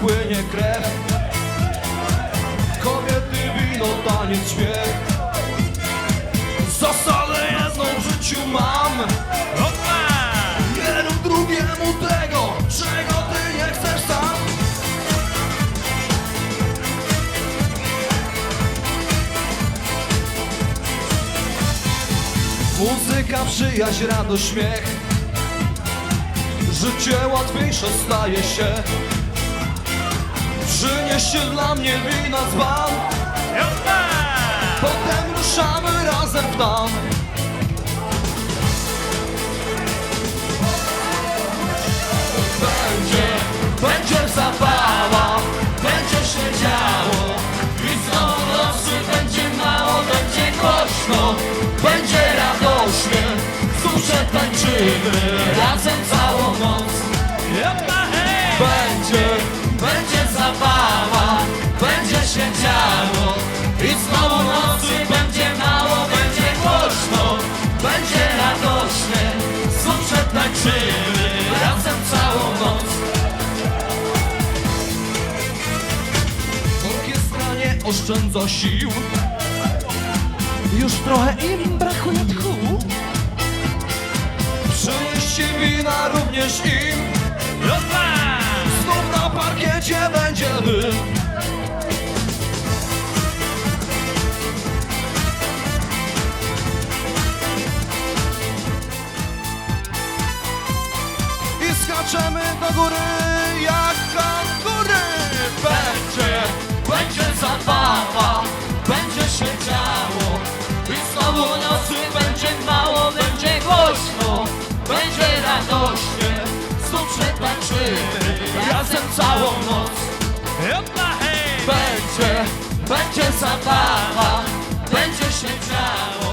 płynie krew. Kobiety, wino, taniec, śmiech Zasadę jedną w życiu mam. Nie rób drugiemu tego, czego ty nie chcesz sam. Muzyka, przyjaźń, radość, śmiech Życie łatwiejsze staje się. Przynieście dla mnie wina dzban Potem ruszamy razem w tam Będzie, będzie zabawa Będzie się działo. I znowu nocy będzie mało Będzie głośno. Będzie radośnie Znów tańczymy. Razem całą noc będzie, będzie zabawa, będzie się działo. I znowu nocy będzie mało, będzie głośno, będzie radośnie, znów przetańczymy razem całą noc. Orkiestra nie oszczędza sił, już trochę im brakuje również im, Znów na parkiecie będzie dym I skaczemy do góry całą noc będzie, będzie zabawa, będzie się działo